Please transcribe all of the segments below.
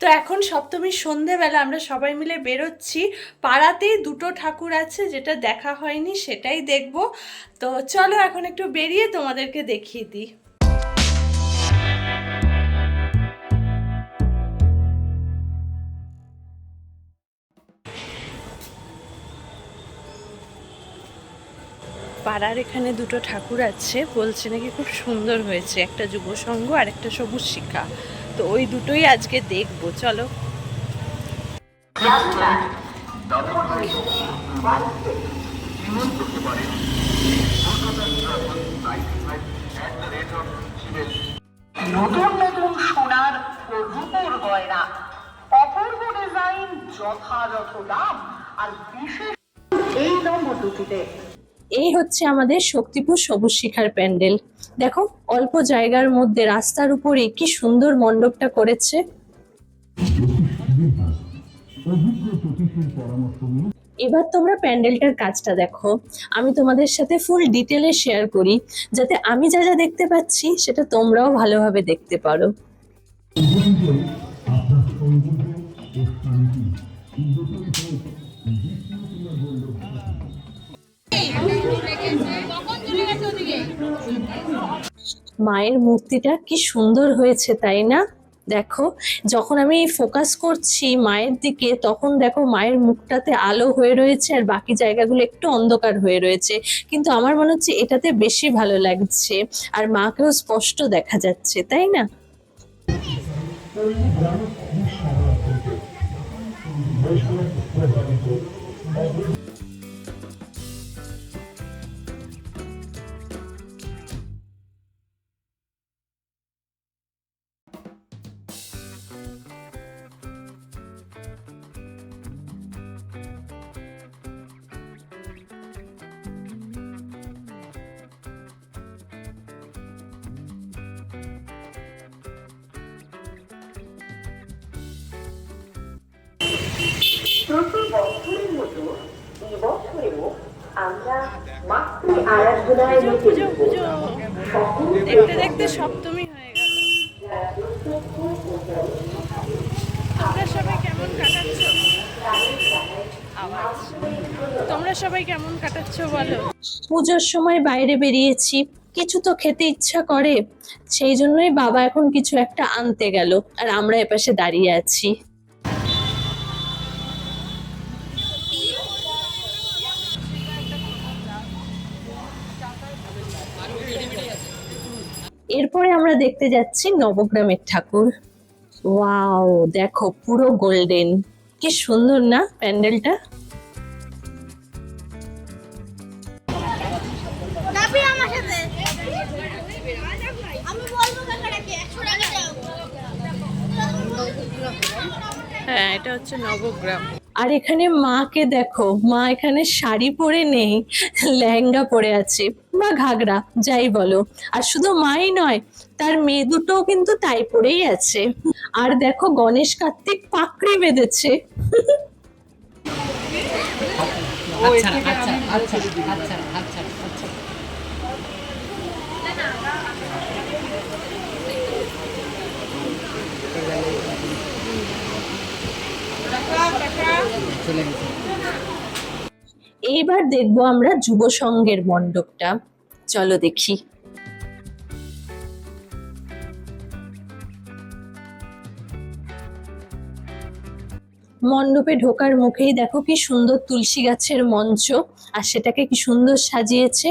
তো এখন সপ্তমীর সন্ধেবেলা আমরা সবাই মিলে বেরোচ্ছি। পাড়াতেই দুটো ঠাকুর আছে, যেটা দেখা হয়নি সেটাই দেখব। তো চলো এখন একটু বেরিয়ে তোমাদেরকে দেখিয়ে দিই। পাড়ার এখানে দুটো ঠাকুর আছে, বলছে নাকি খুব সুন্দর হয়েছে, একটা যুব সংঘ আর একটা সবুজ শিখা। তো ওই দুটোই আজকে দেখব চলো। নতুন নতুন সোনার ও রূপোর গয়না। অপূর্ব ডিজাইন যথাযথ দাম আর বিশেষ এই নম্বর দুটিতে এই হচ্ছে আমাদের শক্তিপুর সবুজ শিখার প্যান্ডেল। দেখো, অল্প জায়গার মধ্যে রাস্তার উপরে কি সুন্দর মণ্ডপটা করেছে। এবার তোমরা প্যান্ডেলটার কাজটা দেখো। আমি তোমাদের সাথে ফুল ডিটেলে শেয়ার করি, যাতে আমি যা যা দেখতে পাচ্ছি, সেটা তোমরাও ভালোভাবে দেখতে পারো। মায়ের মূর্তিটা কি সুন্দর হয়েছে, তাই না? দেখো, যখন আমি ফোকাস করছি মায়ের দিকে, তখন দেখো মায়ের মুখটাতে আলো হয়ে রয়েছে আর বাকি জায়গাগুলো একটু অন্ধকার হয়ে রয়েছে। কিন্তু আমার মনে হচ্ছে এটাতে বেশি ভালো লাগছে আর মাকেও স্পষ্ট দেখা যাচ্ছে, তাই না? প্রতি বছরের মতো এই বছরেও আমরা মাতৃ আরাধনায় মেতে উঠব। দেখতে দেখতে সপ্তমী হয়ে গেল। তোমরা সবাই কেমন কাটাচ্ছ? আওয়াজ তোমরা সবাই কেমন কাটাচ্ছ বলো? পুজোর সময় বাইরে বেরিয়েছি কিছু তো খেতে ইচ্ছা করে। সেই জন্যই বাবা এখন কিছু একটা আনতে গেল আর আমরা এপাশে দাঁড়িয়ে আছি। এরপরে আমরা দেখতে যাচ্ছি নবগ্রামের ঠাকুর। ওয়াও দেখো পুরো গোল্ডেন। কি সুন্দর না প্যান্ডেলটা? হ্যাঁ এটা হচ্ছে নবগ্রাম। আর এখানে মাকে দেখো, মা এখানে শাড়ি পরে নেই, লেহেঙ্গা পরে আছে, বা ঘাগরা, যাই বলো। আর শুধু মাই নয়, তার মেয়ে দুটোও কিন্তু তাই পরেই আছে। আর দেখো গণেশ কার্তিক পাকড়ি বেঁধেছে। আচ্ছা আচ্ছা আচ্ছা আচ্ছা আচ্ছা আচ্ছা গেছে এইবার দেখব আমরা যুব সংঘের মণ্ডপটা। চলো দেখি। মণ্ডপে ঢোকার মুখেই দেখো কি সুন্দর তুলসী গাছের মঞ্চ, আর সেটাকে কি সুন্দর সাজিয়েছে।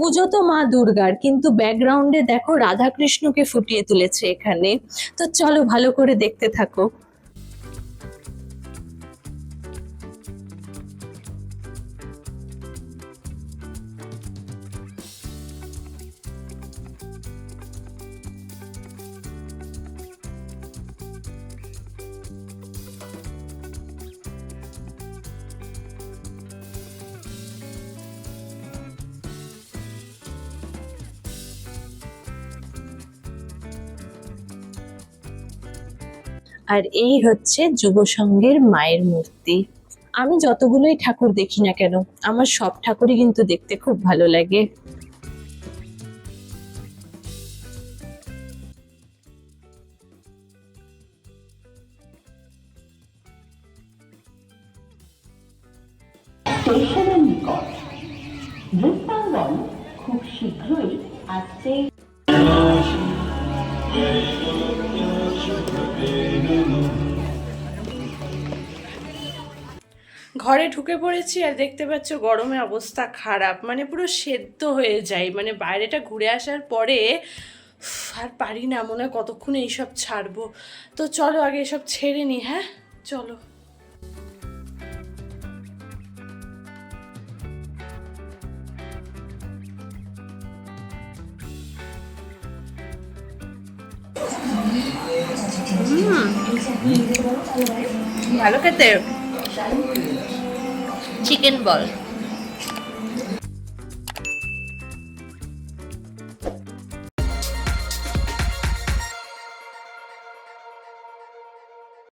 পুজো তো মা দুর্গার, কিন্তু ব্যাকগ্রাউন্ডে দেখো রাধাকৃষ্ণকে ফুটিয়ে তুলেছে এখানে। তো চলো ভালো করে দেখতে থাকো। আর এই হচ্ছে যুবসংঘের মায়ের মূর্তি। আমি যতগুলোই ঠাকুর দেখি না কেন, আমার সব ঠাকুরই কিন্তু দেখতে খুব ভালো লাগে। খুব শীঘ্রই আসছে ঘরে ঢুকে পড়েছি আর দেখতে পাচ্ছ গরমে অবস্থা খারাপ। মানে পুরো সেদ্ধ হয়ে যায়। মানে বাইরেটা ঘুরে আসার পরে আর পারি না, মনে হয় কতক্ষণ এইসব ছাড়বো। তো চলো আগে এসব ছেড়ে নি হ্যাঁ? চলো। ভালো খেতে। চিকেন বল